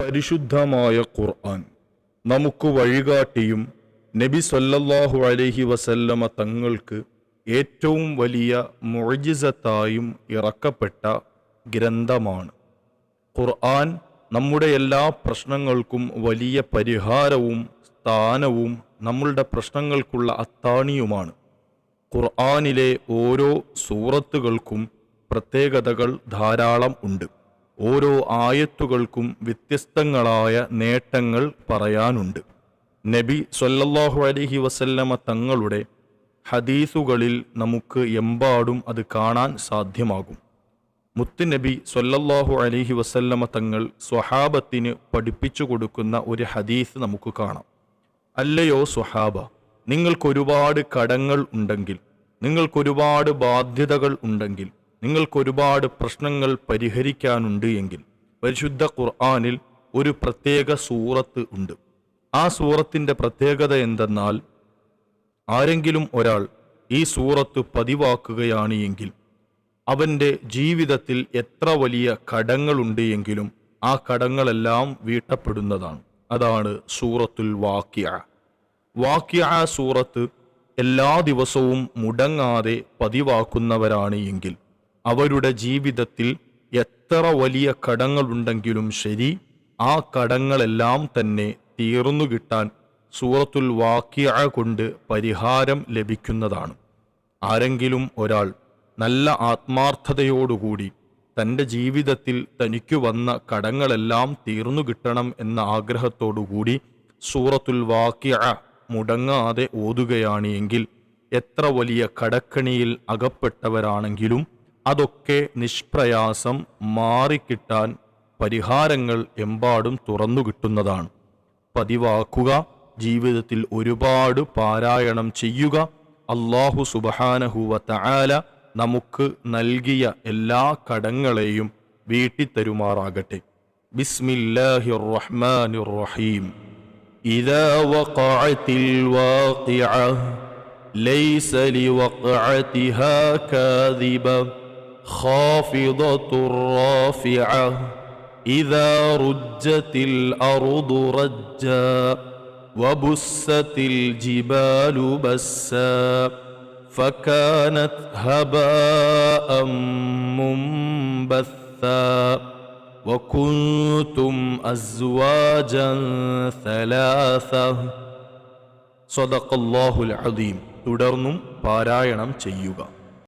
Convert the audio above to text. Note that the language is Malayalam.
പരിശുദ്ധമായ ഖുർആൻ നമുക്ക് വഴികാട്ടിയും നബി സല്ലല്ലാഹു അലൈഹി വസല്ലമ തങ്ങൾക്ക് ഏറ്റവും വലിയ മുഅ്ജിസത്തായും ഇറക്കപ്പെട്ട ഗ്രന്ഥമാണ്. ഖുർആൻ നമ്മുടെ എല്ലാ പ്രശ്നങ്ങൾക്കും വലിയ പരിഹാരവും സ്ഥാനവും നമ്മളുടെ പ്രശ്നങ്ങൾക്കുള്ള അത്താണിയുമാണ്. ഖുർആനിലെ ഓരോ സൂറത്തുകൾക്കും പ്രത്യേകതകൾ ധാരാളം ഉണ്ട്. ഓരോ ആയത്തുകൾക്കും വ്യത്യസ്തങ്ങളായ നേട്ടങ്ങൾ പറയാനുണ്ട്. നബി സൊല്ലാഹു അലഹി വസല്ലമ തങ്ങളുടെ ഹദീസുകളിൽ നമുക്ക് എമ്പാടും അത് കാണാൻ സാധ്യമാകും. മുത്തുനബി സൊല്ലാഹു അലഹി വസല്ലമ തങ്ങൾ സ്വഹാബത്തിന് പഠിപ്പിച്ചു കൊടുക്കുന്ന ഒരു ഹദീസ് നമുക്ക് കാണാം. അല്ലയോ സ്വഹാബ നിങ്ങൾക്കൊരുപാട് കടങ്ങൾ ഉണ്ടെങ്കിൽ നിങ്ങൾക്കൊരുപാട് ബാധ്യതകൾ ഉണ്ടെങ്കിൽ നിങ്ങൾക്കൊരുപാട് പ്രശ്നങ്ങൾ പരിഹരിക്കാനുണ്ട് എങ്കിൽ പരിശുദ്ധ ഖുർആാനിൽ ഒരു പ്രത്യേക സൂറത്ത് ഉണ്ട്. ആ സൂറത്തിന്റെ പ്രത്യേകത എന്തെന്നാൽ ആരെങ്കിലും ഒരാൾ ഈ സൂറത്ത് പതിവാക്കുകയാണ് എങ്കിൽ അവന്റെ ജീവിതത്തിൽ എത്ര വലിയ കടങ്ങളുണ്ട് എങ്കിലും ആ കടങ്ങളെല്ലാം വീട്ടപ്പെടുന്നതാണ്. അതാണ് സൂറത്തുൽ വാക്യ. വാക്യ സൂറത്ത് എല്ലാ ദിവസവും മുടങ്ങാതെ പതിവാക്കുന്നവരാണ് എങ്കിൽ അവരുടെ ജീവിതത്തിൽ എത്ര വലിയ കടങ്ങളുണ്ടെങ്കിലും ശരി ആ കടങ്ങളെല്ലാം തന്നെ തീർന്നു കിട്ടാൻ സൂറത്തുൽ വാക്യ കൊണ്ട് പരിഹാരം ലഭിക്കുന്നതാണ്. ആരെങ്കിലും ഒരാൾ നല്ല ആത്മാർത്ഥതയോടുകൂടി തന്റെ ജീവിതത്തിൽ തനിക്കു വന്ന കടങ്ങളെല്ലാം തീർന്നു കിട്ടണം എന്ന ആഗ്രഹത്തോടുകൂടി സൂറത്തുൽ വാക്യ മുടങ്ങാതെ ഓതുകയാണ് എങ്കിൽ എത്ര വലിയ കടക്കണിയിൽ അകപ്പെട്ടവരാണെങ്കിലും അതൊക്കെ നിഷ്പ്രയാസം മാറിക്കിട്ടാൻ പരിഹാരങ്ങൾ എമ്പാടും തുറന്നു കിട്ടുന്നതാണ് പതിവാക്കുക ജീവിതത്തിൽ ഒരുപാട് പാരായണം ചെയ്യുക അള്ളാഹു സുബഹാനഹുവ തആല നമുക്ക് നൽകിയ എല്ലാ കടങ്ങളെയും വീട്ടിത്തരുമാറാകട്ടെ ബിസ്മില്ലാഹിർ റഹ്മാനിർ റഹീം إذا وقعت الواقعة ليس لوقعتها كاذبة خافضة رافعة إذا رجت الأرض رجا وبست الجبال بسا فكانت هباء منبثا وكنتم أزواجا ثلاثة صدق الله العظيم തുടർന്നും പാരായണം ചെയ്യുക